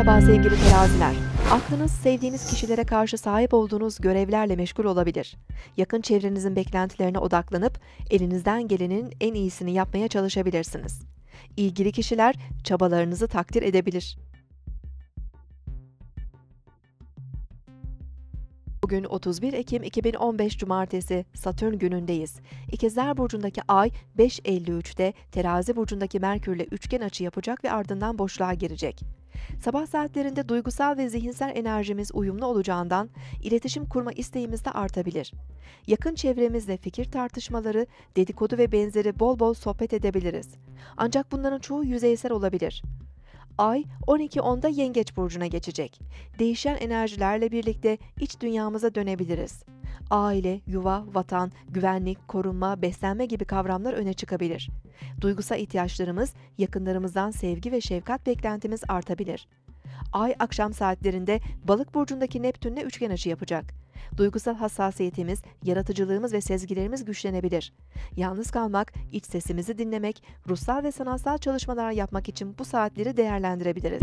Merhaba sevgili teraziler. Aklınız sevdiğiniz kişilere karşı sahip olduğunuz görevlerle meşgul olabilir. Yakın çevrenizin beklentilerine odaklanıp elinizden gelenin en iyisini yapmaya çalışabilirsiniz. İlgili kişiler çabalarınızı takdir edebilir. Bugün 31 Ekim 2015 Cumartesi Satürn günündeyiz. İkizler Burcu'ndaki Ay 5.53'te Terazi Burcu'ndaki Merkür'le üçgen açı yapacak ve ardından boşluğa girecek. Sabah saatlerinde duygusal ve zihinsel enerjimiz uyumlu olacağından iletişim kurma isteğimiz de artabilir. Yakın çevremizle fikir tartışmaları, dedikodu ve benzeri bol bol sohbet edebiliriz. Ancak bunların çoğu yüzeysel olabilir. Ay 12.10'da Yengeç burcuna geçecek. Değişen enerjilerle birlikte iç dünyamıza dönebiliriz. Aile, yuva, vatan, güvenlik, korunma, beslenme gibi kavramlar öne çıkabilir. Duygusal ihtiyaçlarımız, yakınlarımızdan sevgi ve şefkat beklentimiz artabilir. Ay akşam saatlerinde Balık burcundaki Neptünle üçgen açı yapacak. Duygusal hassasiyetimiz, yaratıcılığımız ve sezgilerimiz güçlenebilir. Yalnız kalmak, iç sesimizi dinlemek, ruhsal ve sanatsal çalışmalar yapmak için bu saatleri değerlendirebiliriz.